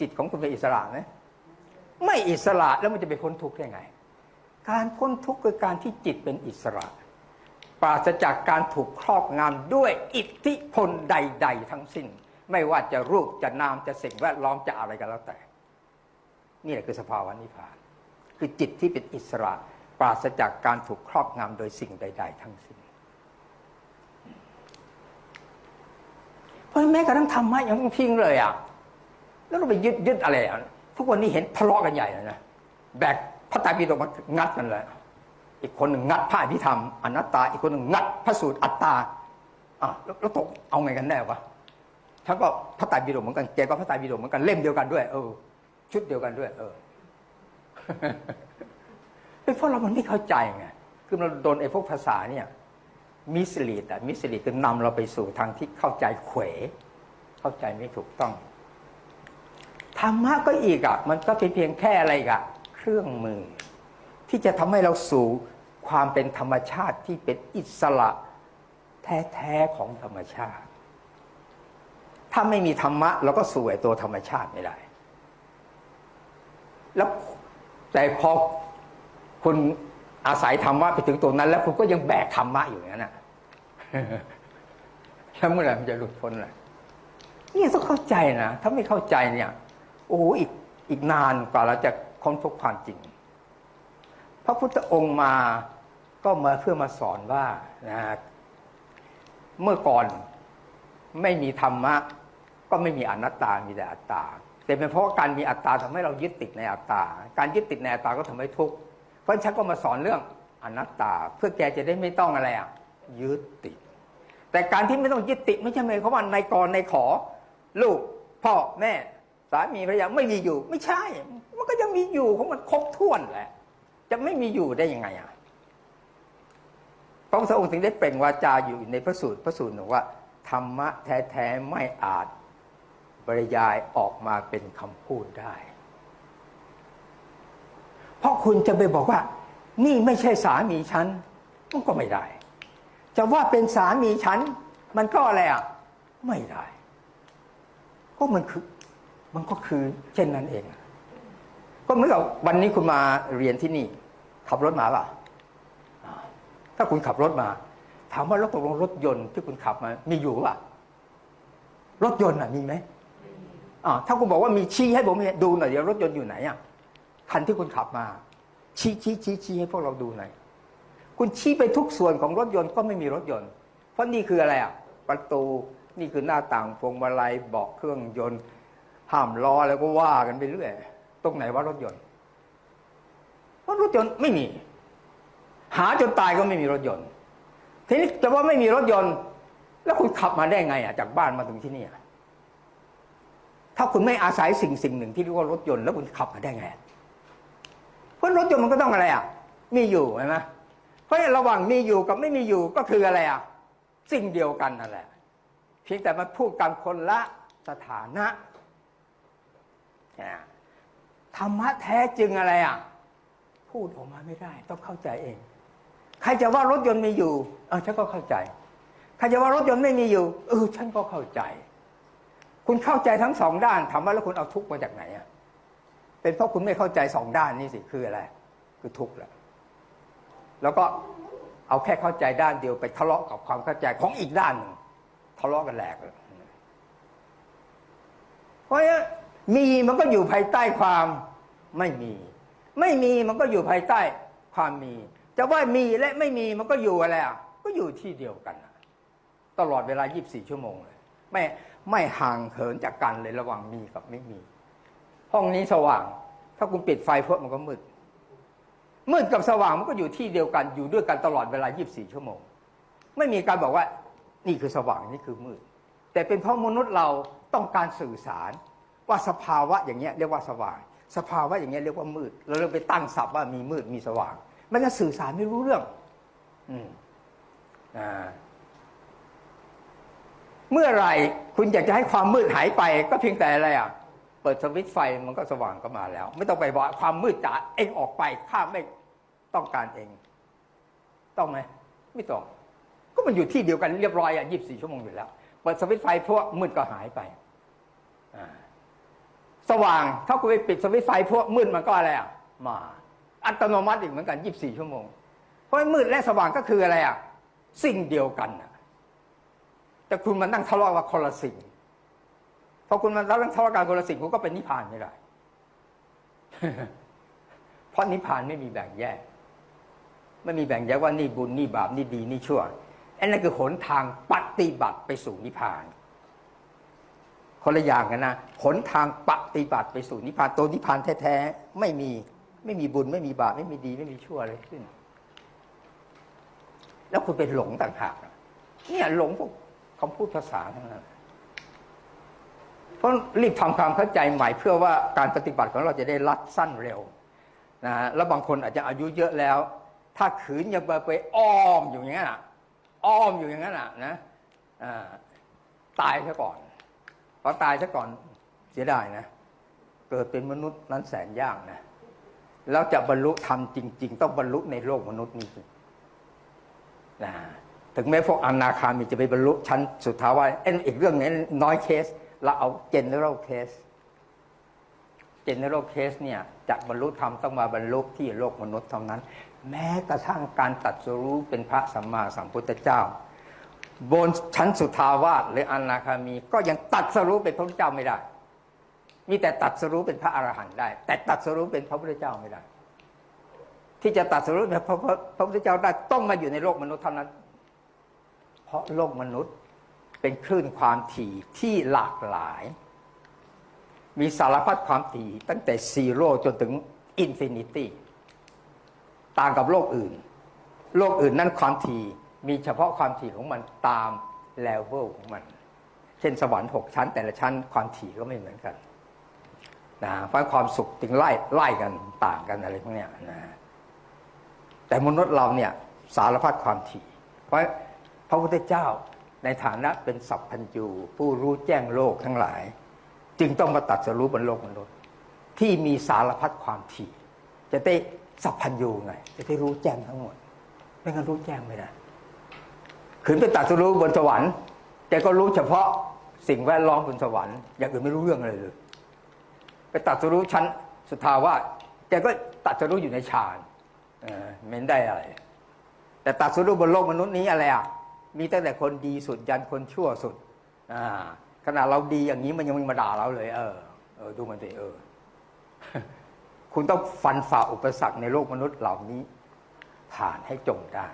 จิตของคุณเป็นอิสระไหมไม่อิสระแล้วมันจะไปพ้นทุกข์ได้ไง การพ้นทุกข์คือการที่จิตเป็นอิสระ ปราศจากการถูกครอบงำด้วยอิทธิพลใด ๆ ทั้งสิ้น ไม่ว่าจะรูปจะนามจะสิ่งแวดล้อมจะอะไรก็แล้วแต่ นี่แหละคือสภาวะนิพพาน คือจิตที่เป็นอิสระ ปราศจากการถูกครอบงำโดยสิ่งใด ๆ ทั้งสิ้นเพราะแม้กระทั่งธรรมะยังต้องทิ้งเลยอะ แล้วเราไปยึดยึดอะไรอะทุกวันนี้เห็นทะเลาะกันใหญ่เลยนะแบกพระไตรปิฎกมางัดกันเลยอีกคนหนึ่งงัดผ้าพิธรรมอนัตตา อีกคนหนึ่งงัดพระสูตรอัตตาอะแล้วแล้วตกเอาไงกันแน่วะทั้งก็พระไตรปิฎกเหมือนกันแกก็พระไตรปิฎกเหมือนกันเล่มเดียวกันด้วย เออ ชุดเดียวกันด้วย เออเป็นเพราะเรามันไม่เข้าใจไงคือเราโดนไอ้พวกภาษาเนี่ยมิสลีดอะมิสลีดคือนำเราไปสู่ทางที่เข้าใจเขว เข้าใจไม่ถูกต้อง ธรรมะก็อีกอะมันก็เป็นเพียงแค่อะไรกะเครื่องมือ ที่จะทำให้เราสู่ความเป็นธรรมชาติที่เป็นอิสระแท้ๆของธรรมชาติ ถ้าไม่มีธรรมะเราก็สู่ไอ้ตัวธรรมชาติไม่ได้ แล้วแต่พอคุณอาศัยธรรมะไปถึงตรงนั้น แล้วคุณก็ยังแบกธรรมะอยู่อย่างนั้นน่ะแล้วเมื่อไหร่มันจะหลุดพ้นล่ะนี่ต้องเข้าใจนะ ถ้าไม่เข้าใจเนี่ย โอ้โหอีกอีกนานกว่าเราจะค้นพบความจริง พระพุทธองค์มาก็มาเพื่อมาสอนว่านะเมื่อก่อนไม่มีธรรมะ ก็ไม่มีอนัตตา มีแต่อัตตา แต่เป็นเพราะการมีอัตตาทำให้เรายึดติดในอัตตา การยึดติดในอัตตาก็ทำให้ทุกข์ เพราะฉันฉันก็มาสอนเรื่องอนัตตา เพื่อแกจะได้ไม่ต้องอะไรอะยึดติด แต่การที่ไม่ต้องยึดติดไม่ใช่หมายความว่าในกรในขอ ลูกพ่อแม่ สามีภรรยาไม่มีอยู่ ไม่ใช่ มันก็ยังมีอยู่ของมันครบถ้วนแหละ จะไม่มีอยู่ได้ยังไงอะพระพุทธองค์ถึงได้เปล่งวาจาอยู่ในพระสูตรพระสูตรบอกว่า ธรรมะแท้ๆไม่อาจบรรยายออกมาเป็นคำพูดได้ เพราะคุณจะไปบอกว่า นี่ไม่ใช่สามีฉันมันก็ไม่ได้ จะว่าเป็นสามีฉันมันก็อะไรอะ ไม่ได้ ก็มันคือ มันก็คือเช่นนั้นเอง ก็เหมือนกับวันนี้คุณมาเรียนที่นี่ ขับรถมาป่ะอ่าถ้าคุณขับรถมา ถามว่ารถตกลงรถยนต์ที่คุณขับมา มีอยู่ป่ะรถยนต์อะมีไหมอ่าถ้าคุณบอกว่ามีชี้ให้ผมเห็นดูหน่อยเดี๋ยวรถยนต์อยู่ไหนอะคันที่คุณขับมา ชี้ชี้ชี้ชี้ให้พวกเราดูหน่อยคุณชี้ไปทุกส่วนของรถยนต์ก็ไม่มีรถยนต์ เพราะนี่คืออะไรอะ ประตูนี่คือหน้าต่างพวงมาลัยเบาะเครื่องยนต์ ห้ามล้อแล้วก็ว่ากันไปเรื่อยตรงไหนว่ารถยนต์เพรารถยนต์ไม่มี หาจนตายก็ไม่มีรถยนต์ ทีนี้จะว่าไม่มีรถยนต์ แล้วคุณขับมาได้ไงอะจากบ้านมาถึงที่นี่ถ้าคุณไม่อาศัยสิ่งสิ่งหนึ่งที่เรียกว่ารถยนต์แล้วคุณขับมาได้ไงเพราะรถยนต์มันก็ต้องอะไรอะ มีอยู่ใช่ไหมเพราะฉะนั้นระหว่างมีอยู่กับไม่มีอยู่ก็คืออะไรอะสิ่งเดียวกันนั่นแหละเพียงแต่มันพูดกันคนละสถานะ ธรรมะแท้จึงอะไรอะ พูดออกมาไม่ได้ ต้องเข้าใจเอง ใครจะว่ารถยนต์มีอยู่ เออฉันก็เข้าใจ ใครจะว่ารถยนต์ไม่มีอยู่ เออฉันก็เข้าใจ คุณเข้าใจทั้งสองด้านถามว่าแล้วคุณเอาทุกข์มาจากไหนอะเป็นเพราะคุณไม่เข้าใจสองด้านนี่สิคืออะไร คือทุกข์แหละแล้วก็เอาแค่เข้าใจด้านเดียวไปทะเลาะกับความเข้าใจของอีกด้านหนึ่งทะเลาะกันแหลกเลยเพราะฉะนั้น มีมันก็อยู่ภายใต้ความไม่มี ไม่มีมันก็อยู่ภายใต้ความมี จะว่ามีและไม่มีมันก็อยู่อะไรอะก็อยู่ที่เดียวกัน ตลอดเวลา 24 ชั่วโมงเลยไม่ไม่ห่างเหินจากกันเลยระหว่างมีกับไม่มี ห้องนี้สว่าง ถ้าคุณปิดไฟเพิ่มมันก็มืดมืดกับสว่างมันก็อยู่ที่เดียวกันอยู่ด้วยกันตลอดเวลา 24 ชั่วโมง ไม่มีการบอกว่านี่คือสว่างนี่คือมืด แต่เป็นเพราะมนุษย์เราต้องการสื่อสาร ว่าสภาวะอย่างเงี้ยเรียกว่าสว่าง สภาวะอย่างเงี้ยเรียกว่ามืดเราเลยไปตั้งศัพท์ว่ามีมืดมีสว่าง มันจะสื่อสารไม่รู้เรื่อง อืมอ่าเมื่อไรคุณอยากจะให้ความมืดหายไป ก็เพียงแต่อะไรอะ เปิดสวิตช์ไฟมันก็สว่างก็มาแล้ว ไม่ต้องไปบอกความมืดจ๋าเองออกไปข้าไม่ต้องการเอง ต้องไหมไม่ต้อง ก็มันอยู่ที่เดียวกันเรียบร้อยอะยี่สิบสี่ชั่วโมงอยู่แล้ว เปิดสวิตช์ไฟพวกมืดก็หายไปอ่า สว่าง ถ้าคุณไปปิดสวิตช์ไฟพวกมืดมันก็อะไรอะมาอัตโนมัติอีกเหมือนกัน 24 ชั่วโมง เพราะมืดและสว่างก็คืออะไรอะสิ่งเดียวกันนะแต่คุณมันนั่งทะเลาะว่าคนละสิ่งพอคุณมันนั่งทะเลาะกันคนละสิ่งคุณก็เป็นนิพพานไม่ได้เพราะนิพพานไม่มีแบ่งแยกไม่มีแบ่งแยกว่านี่บุญนี่บาปนี่ดีนี่ชั่วอันนั้นคือหนทางปฏิบัติไปสู่นิพพาน คนละอย่างกันนะหนทางปฏิบัติไปสู่นิพพานตัวนิพพานแท้ๆไม่มีไม่มีบุญไม่มีบาปไม่มีดีไม่มีชั่วอะไรขึ้น แล้วคุณเป็นหลงต่างหากเนี่ยหลงพวกคำพูดภาษาทั้งนั้นเพราะรีบทำความเข้าใจใหม่เพื่อว่าการปฏิบัติของเราจะได้รัดสั้นเร็วนะฮะแล้วบางคนอาจจะอายุเยอะแล้ว ถ้าขืนยังไปอ้อมอยู่อย่างนั้นอะอ้อมอยู่อย่างนั้นอะนะตายซะก่อน อตายซะก่อนเสียดายนะ เกิดเป็นมนุษย์นั้นแสนยากนะแล้วจะบรรลุธรรมจริง ๆ ต้องบรรลุในโลกมนุษย์นี้นะถึงแม้พวกอนาคามีจะไปบรรลุชั้นสุดท้ายว่าเอ็นอีกเรื่องนี้น้อยเคสเราเอาเจนเนอเรลเคสเจนเนอเรลเคสเนี่ยจะบรรลุธรรมต้องมาบรรลุที่โลกมนุษย์เท่านั้น แม้กระทั่งการตัดสรู้เป็นพระสัมมาสัมพุทธเจ้า บนชั้นสุทาวาสหรืออนาคามี ก็ยังตัดสรู้เป็นพระพุทธเจ้าไม่ได้ มีแต่ตัดสรู้เป็นพระอรหันต์ได้ แต่ตัดสรู้เป็นพระพุทธเจ้าไม่ได้ ที่จะตัดสรู้เป็นพระพระพระพุทธเจ้าได้ต้องมาอยู่ในโลกมนุษย์เท่านั้น เพราะโลกมนุษย์เป็นคลื่นความถี่ที่หลากหลาย มีสารพัดความถี่ตั้งแต่ซีโร่จนถึงอินฟินิตี้ต่างกับโลกอื่น โลกอื่นนั้นความถี่ มีเฉพาะความถี่ของมันตามเลเวลของมัน เช่นสวรรค์หกชั้น แต่ละชั้นความถี่ก็ไม่เหมือนกันนะเพราะความสุขจึงไล่ไล่กันต่างกันอะไรพวกเนี้ยนะแต่มนุษย์เราเนี่ยสารพัดความถี่ เพราะพระพุทธเจ้าในฐานะเป็นสัพพัญญูผู้รู้แจ้งโลกทั้งหลาย จึงต้องมาตัดสรู้บนโลกมนุษย์ ที่มีสารพัดความถี่ จะได้สัพพัญญูไงจะได้รู้แจ้งทั้งหมดไม่งั้นรู้แจ้งไม่ได้ ขืนไปตัดสรู้บนสวรรค์แกก็รู้เฉพาะสิ่งแวดล้อมบนสวรรค์อย่างอื่นไม่รู้เรื่องอะไรเลย ไปตัดสรู้ชั้นสุทาวาสแกก็ตัดสรู้อยู่ในฌานเออไม่ได้อะไร แต่ตัดสรู้บนโลกมนุษย์นี้อะไรอะมีตั้งแต่คนดีสุดยันคนชั่วสุดอ่าขนาดเราดีอย่างนี้มันยังมาด่าเราเลย เออเออดูมันสิเออ คุณต้องฟันฝ่าอุปสรรคในโลกมนุษย์เหล่านี้ ผ่านให้จงได้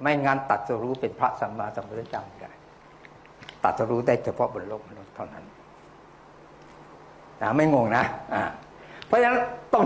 ไม่งั้นตัดสรู้เป็นพระสัมมาสัมพุทธเจ้าไม่ได้ตัดสรู้ได้เฉพาะบนโลกมนุษย์เท่านั้นนะไม่งงนะอ่าเพราะฉะนั้นต้อง